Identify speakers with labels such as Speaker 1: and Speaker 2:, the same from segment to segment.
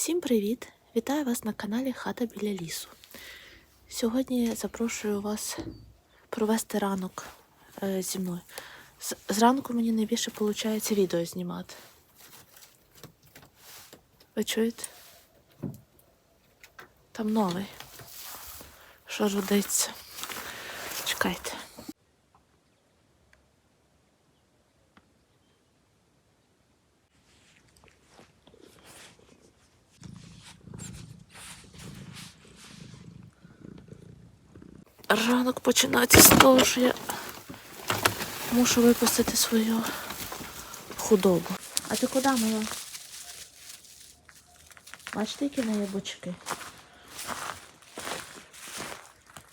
Speaker 1: Всім привіт! Вітаю вас на каналі Хата біля лісу. Сьогодні я запрошую вас провести ранок е, зі мною. Зранку мені найбільше виходить відео знімати. Ви чуєте? Там новий. Що родиться? Чекайте. Ранок починається з того, що я мушу випустити свою худобу. А ти куди мила? Бачите, які в неї бочки?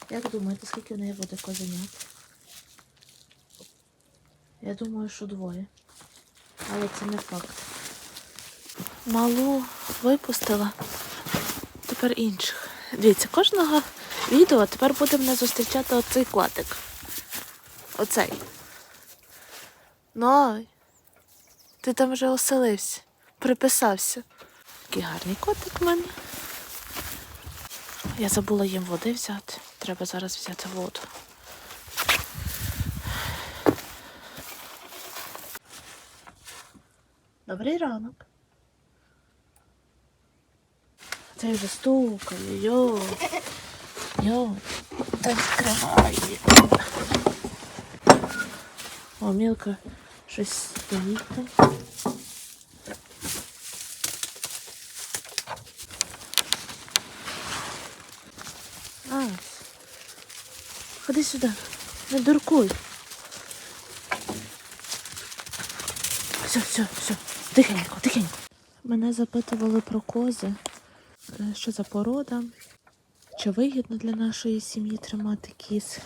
Speaker 1: Як думаєте, скільки в неї буде козенят? Я думаю, що двоє. Але це не факт. Малу випустила. Тепер інших. Дивіться, кожного відео тепер буде мене зустрічати оцей котик. Оцей. Ну, ти там вже оселився, приписався. Такий гарний котик в мене. Я забула їм води взяти. Треба зараз взяти воду. Добрий ранок. Це вже стукає, йо. Йо. Та відкривай. О, мілка щось стоїть там. А, ходи сюди, не дуркуй. Все, все, все, тихенько, тихенько. Мене запитували про кози, Е, що за порода, чи вигідно для нашої сім'ї тримати кіз.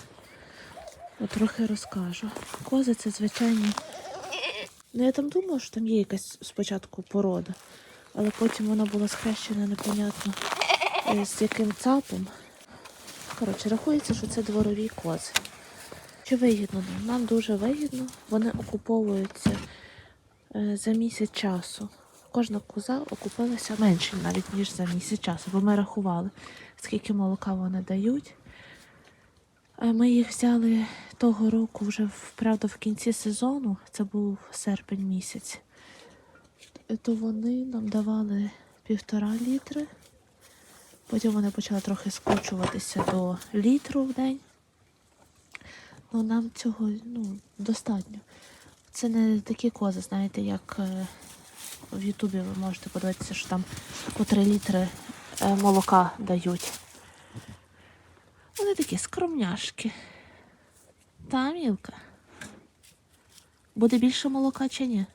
Speaker 1: Трохи розкажу. Кози це звичайні. Ну я там думала, що там є якась спочатку порода, але потім вона була схрещена непонятно е, з яким цапом. Коротше, рахується, що це дворові кози. Чи вигідно нам? Нам дуже вигідно. Вони окуповуються е, за місяць часу. Кожна коза окупилася менше навіть, ніж за місяць часу, бо ми рахували, скільки молока вони дають. Е, Ми їх взяли того року вже правда в кінці сезону, це був серпень місяць. Е, То вони нам давали півтора літри. Потім вони почали трохи скочуватися до літру в день. Ну нам цього ну, достатньо. Це не такі кози, знаєте, як е, в Ютубі ви можете подивитися, що там по 3 літри молока дають. Вони такі скромняшки. Та, мілка. Буде більше молока чи ні?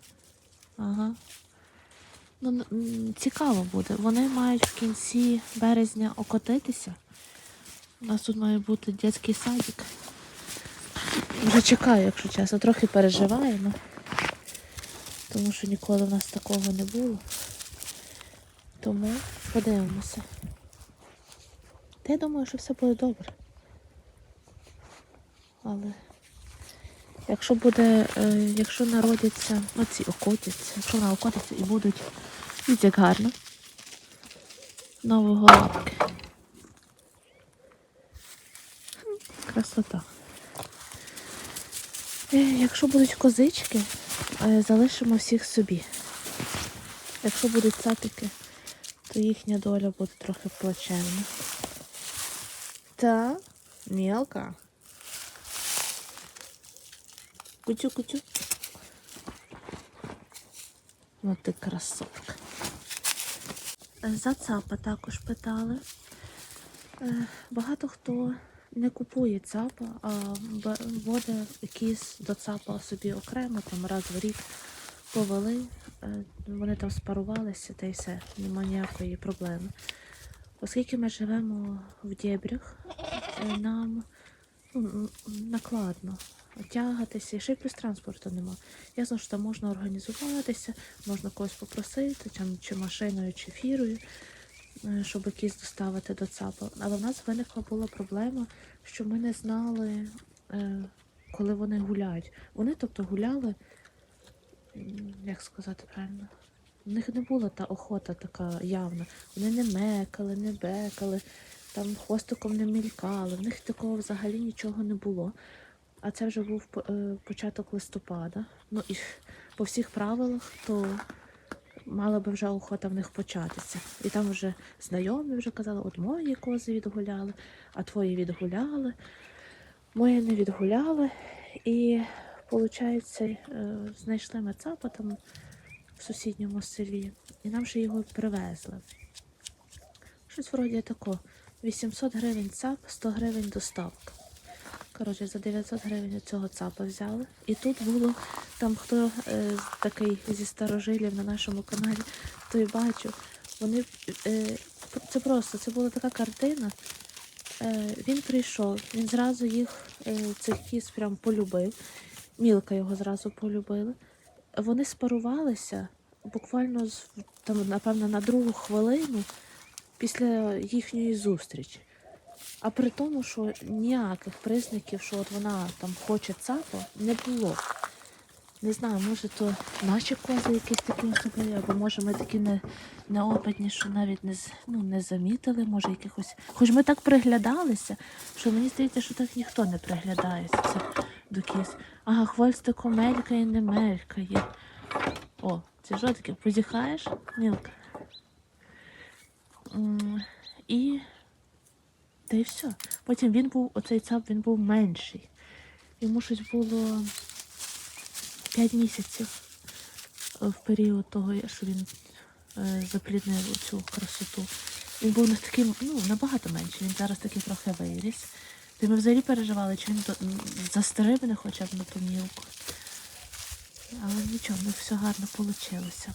Speaker 1: Ага. Ну, цікаво буде. Вони мають в кінці березня окотитися. У нас тут має бути дитячий садик. Вже чекаю, якщо чесно. Трохи переживаємо. Тому що ніколи в нас такого не було. Тому подивимося. Та я думаю, що все буде добре. Але якщо буде, е, якщо народяться, оці окотяться, якщо вона окотиться і будуть, як гарно. Нові голубки. Хм, Красота. Е, Якщо будуть козички, е, залишимо всіх собі. Якщо будуть цапики, то їхня доля буде трохи плачевна. Та, мелка. Кутю-кутю. Ну ти красотка. Е, За цапа також питали. Е, Багато хто не купує цапа, а вводить кіз до цапа собі окремо, там раз в рік повели. Е, Вони там спарувалися та й все, нема ніякої проблеми. Оскільки ми живемо в дєбрях, е, нам ну, накладно тягатися, і ще й плюс транспорту нема. Ясно, що там можна організуватися, можна когось попросити, там, чи машиною, чи фірою, е, щоб якісь доставити до ЦАПа. Але в нас виникла була проблема, що ми не знали, коли вони гуляють. Вони, тобто, гуляли, як сказати правильно, У них не була та охота така явна. Вони не мекали, не бекали, там хвостиком не мількали. В них такого взагалі нічого не було. А це вже був е, початок листопада. Ну і по всіх правилах, то мала би вже охота в них початися. І там вже знайомі вже казали, от мої кози відгуляли, а твої відгуляли. Мої не відгуляли. І, виходить, знайшли ми цапа там в сусідньому селі, і нам ще його привезли. Щось вроді тако. 800 гривень цап, 100 гривень доставка. Коротше, за 900 гривень цього цапа взяли. І тут було там хто е, такий зі старожилів на нашому каналі, той бачив. Вони е, це просто це була така картина. Е, він прийшов, він зразу їх е, цих кіз прям полюбив. Мілка його зразу полюбила. Вони спарувалися буквально там, напевно, на другу хвилину після їхньої зустрічі. А при тому, що ніяких признаків, що от вона там хоче цапа, не було. Не знаю, може то наші кози якісь такі особливі, або може ми такі не, неопитні, що навіть не, ну, не замітили, може якихось. Хоч ми так приглядалися, що мені здається, що так ніхто не приглядається до кіз. Ага, хвостиком мелькає, не мелькає. О, це що таке? Позіхаєш, Мілка? І та й все. Потім він був, оцей цап, він був менший. Йому щось було 5 місяців е, в період того, що він е, запліднив цю красоту. Він був не такий, ну, набагато менший, він зараз такий трохи виріс. Ти ми взагалі переживали, чи він застрибне хоча б на ту мілку. Але нічого, ну все гарно вийшло.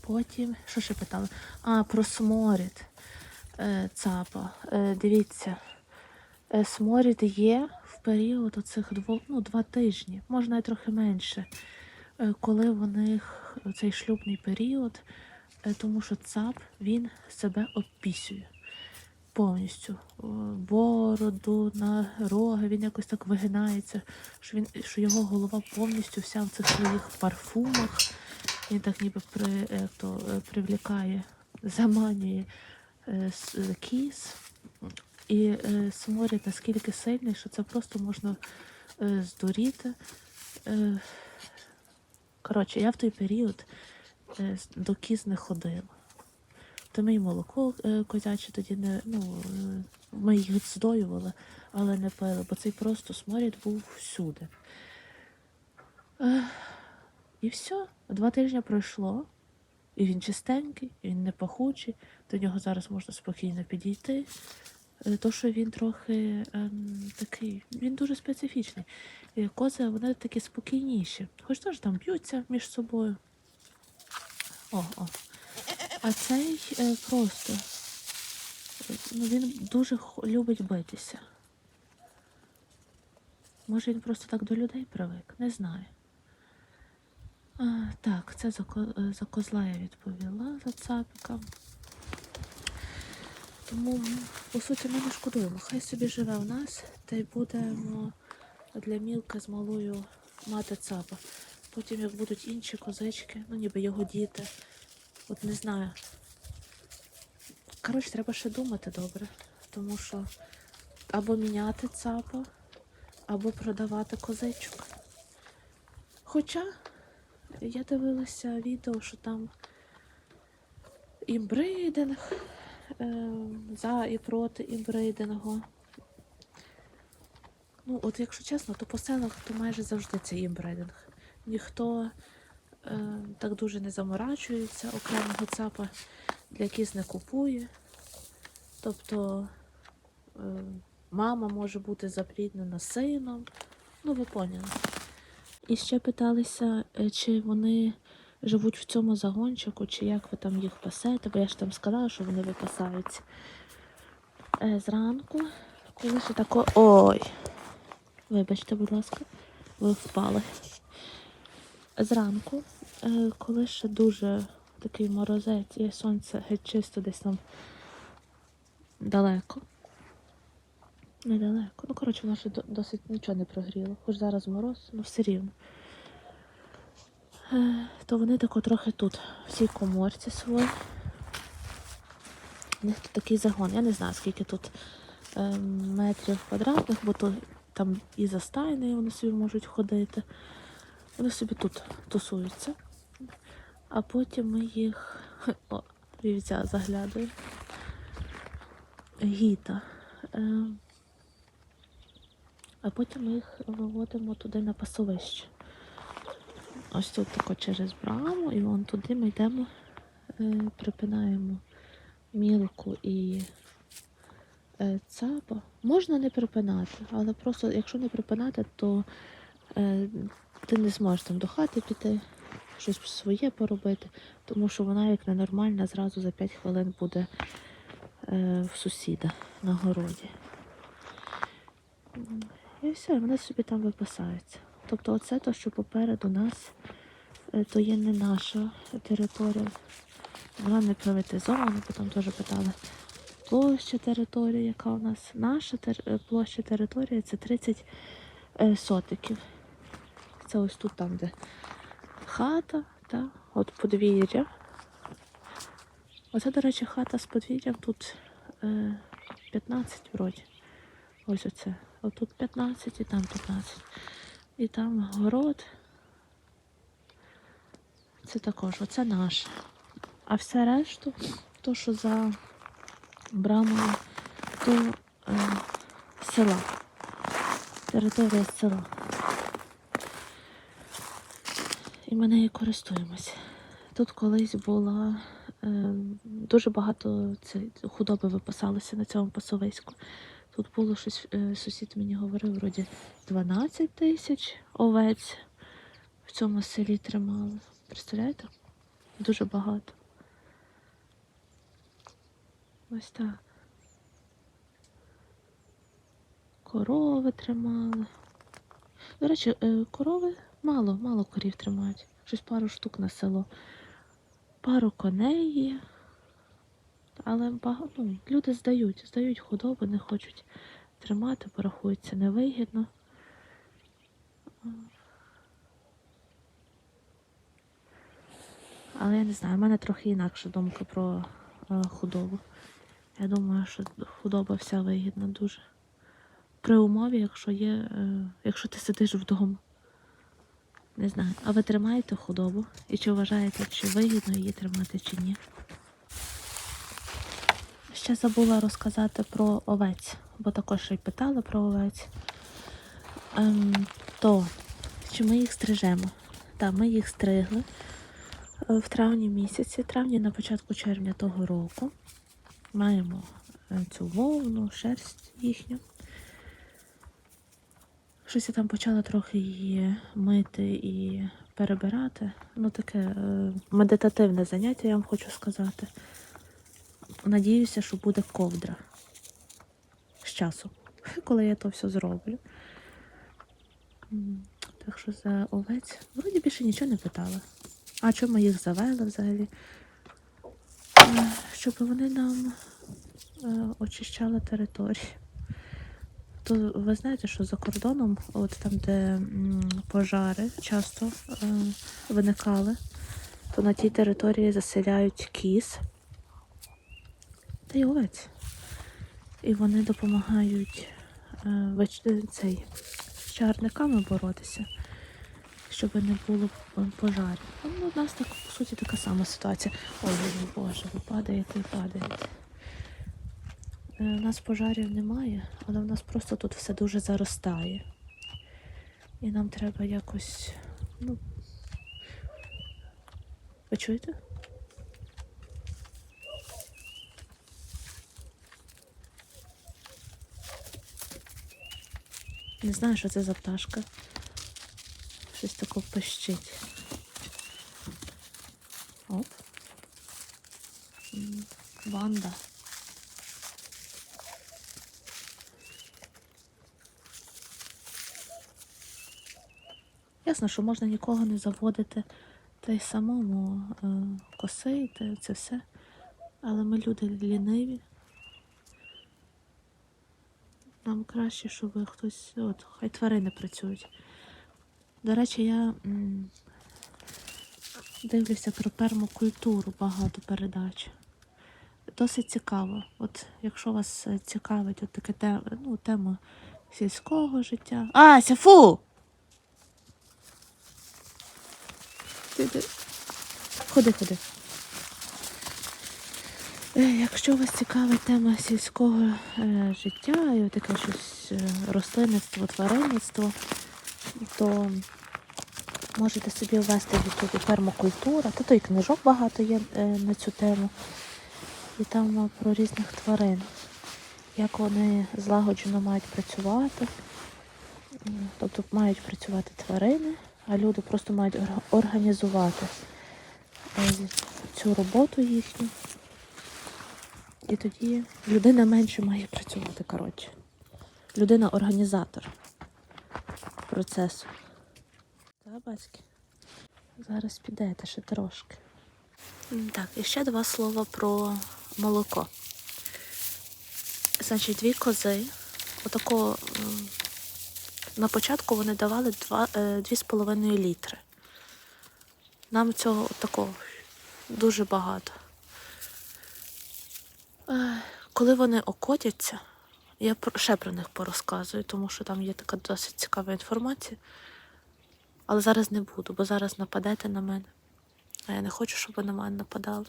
Speaker 1: Потім, що ще питали? А, про сморід е, цапа. Е, дивіться, е, сморід є період оцих двох, ну, два тижні, можна і трохи менше, е, коли в них цей шлюбний період, е, тому що цап він себе обпісює повністю. Бороду, на роги, він якось так вигинається, що, він, що його голова повністю вся в цих своїх парфумах. Він так ніби при, то, е, привлікає, заманює с- кіз. І е, сморід наскільки сильний, що це просто можна е, здуріти. Е, коротше, я в той період е, до кіз не ходила. То ми молоко е, козяче тоді не. Ну, е, ми їх здоювали, але не пили, бо цей просто сморід був всюди. Е, і все. Два тижні пройшло, і він чистенький, і він не пахучий, до нього зараз можна спокійно підійти. Е, То, що він трохи ем, такий, він дуже специфічний. І кози, вони такі спокійніші. Хоч теж там б'ються між собою. О, о. А цей е, просто е, ну, він дуже любить битися. Може, він просто так до людей привик, не знаю. А, так, це за, ко- е, за козла я відповіла за цапика. Тому, по суті, ми не шкодуємо. Хай собі живе в нас, та й будемо для мілка з малою мати цапа. Потім, як будуть інші козички, ну ніби його діти. От не знаю. Коротше, треба ще думати добре, тому що або міняти цапа, або продавати козичок. Хоча я дивилася відео, що там імбридинг, е, за і проти імбридингу. Ну, от якщо чесно, то по селах то майже завжди це імбридинг. Ніхто е, так дуже не заморачується, окремого цапа для кіз не купує. Тобто е, мама може бути запліднена сином. Ну, ви поняли. І ще питалися, е, чи вони живуть в цьому загончику, чи як ви там їх пасете, бо я ж там сказала, що вони випасаються. Е, Зранку, коли ще тако. Ой! Вибачте, будь ласка, ви впали. Зранку, е, коли ще дуже такий морозець і сонце геть чисто десь там далеко. Недалеко. Ну, коротше, воно ще досить нічого не прогріло. Хоч зараз мороз, ну все рівно. Е, то вони тако трохи тут, в цій коморці своїй. У них тут такий загон. Я не знаю, скільки тут е, метрів квадратних, бо то там і за стайнею вони собі можуть ходити. Вони собі тут тусуються. А потім ми їх. О, вівця заглядує. Гіта. Е, а потім ми їх виводимо туди на пасовище. Ось тут тако через браму, і вон туди ми йдемо, е, припинаємо мілку і е, цапа. Можна не припинати, але просто якщо не припинати, то е, ти не зможеш там до хати піти, щось своє поробити, тому що вона, як ненормальна, зразу за 5 хвилин буде в сусіда на городі. І все, вони собі там випасаються. Тобто оце то, що попереду нас, е, то є не наша територія. Вона не приватизована, потім теж питали площа території, яка у нас наша тер- е, площа території це 30 е, сотиків. Це ось тут там, де хата, та, от подвір'я. Оце, до речі, хата з подвір'ям тут е, 15 вроді. Ось оце. Отут 15 і там 15. І там город. Це також, оце наше. А все решту, то, що за брамою, то е, села. Територія села. І ми нею користуємося. Тут колись була е, дуже багато це, худоби випасалося на цьому пасовиську. Тут було щось, е, сусід мені говорив, вроді 12 тисяч овець в цьому селі тримали. Представляєте? Дуже багато. Ось так. Корови тримали. До речі, е, корови мало, мало корів тримають. Щось пару штук на село. Пару коней є. Але багато, ну, люди здають, здають худобу, не хочуть тримати, бо рахується невигідно. Але я не знаю, в мене трохи інакша думка про е, худобу. Я думаю, що худоба вся вигідна дуже. При умові, якщо є, е, якщо ти сидиш вдома. Не знаю. А ви тримаєте худобу? І чи вважаєте, чи вигідно її тримати, чи ні? Ще забула розказати про овець, бо також ще й питали про овець. Ем, то, чи ми їх стрижемо? Так, ми їх стригли е, в травні місяці, травні на початку червня того року. Маємо е, цю вовну, шерсть їхню. Щось я там почала трохи її мити і перебирати. Ну, таке е, медитативне заняття, я вам хочу сказати. Надіюся, що буде ковдра з часу, коли я то все зроблю. Так що за овець. Вроді більше нічого не питала. А чому їх завели взагалі? Е, Щоб вони нам е, очищали територію. То ви знаєте, що за кордоном, от там, де пожари часто е, виникали, то на тій території заселяють кіз та й овець. І вони допомагають е, цей, з чарниками боротися, щоб не було пожарів. Ну, у нас так, по суті, така сама ситуація. Ой, Боже, ви падаєте і падаєте. Е, У нас пожарів немає, але в нас просто тут все дуже заростає. І нам треба якось. Ну. Ви чуєте? Не знаю, що це за пташка. Щось таке пищить. Оп. Ванда. Ясно, що можна нікого не заводити та й самому е, косити, це все. Але ми люди ліниві. Нам краще, щоб хтось, от, хай тварини працюють. До речі, я м, Дивлюся про пермакультуру багато передач. Досить цікаво. От якщо вас е, цікавить от таке тема, ну, тема сільського життя. Ася, фу! Ходи, ходи. Е, Якщо вас цікавить тема сільського е, життя і таке щось е, рослинництво, тваринництво, то можете собі ввести в Ютубі пермакультура. Та то і книжок багато є е, на цю тему. І там про різних тварин, як вони злагоджено мають працювати. Тобто мають працювати тварини, а люди просто мають організувати цю роботу їхню. І тоді людина менше має працювати, коротше. Людина організатор процесу. Та, батьки? Зараз підете ще трошки. Так, і ще два слова про молоко. Значить, дві кози. Отако на початку вони давали два- е, 2,5 літри. Нам цього такого дуже багато. Коли вони окотяться, я ще про них порозказую, тому що там є така досить цікава інформація. Але зараз не буду, бо зараз нападете на мене. А я не хочу, щоб ви на мене нападали.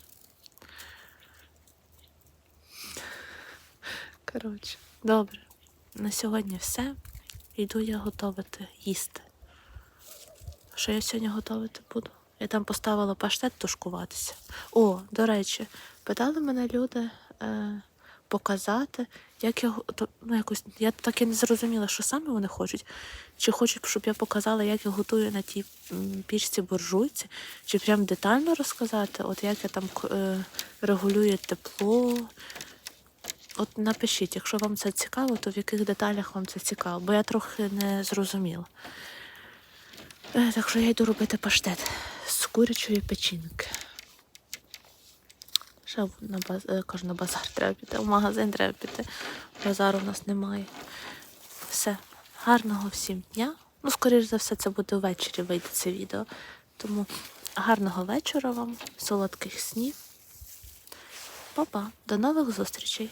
Speaker 1: Коротше, добре. На сьогодні все. Йду я готувати їсти. Що я сьогодні готувати буду? Я там поставила паштет тушкуватися. О, до речі, питали мене люди е, показати, як я ну, якось, я так і не зрозуміла, що саме вони хочуть. Чи хочуть, щоб я показала, як я готую на тій пічці буржуйці, чи прям детально розказати, от як я там е, регулюю тепло. От напишіть, якщо вам це цікаво, то в яких деталях вам це цікаво, бо я трохи не зрозуміла. Е, Так що я йду робити паштет з курячої печінки. Ще на баз... е, кажу, на базар треба піти, в магазин треба піти. Базару в нас немає. Все. Гарного всім дня. Ну, скоріш за все, це буде ввечері вийде це відео. Тому гарного вечора вам, солодких снів. Па-па, до нових зустрічей!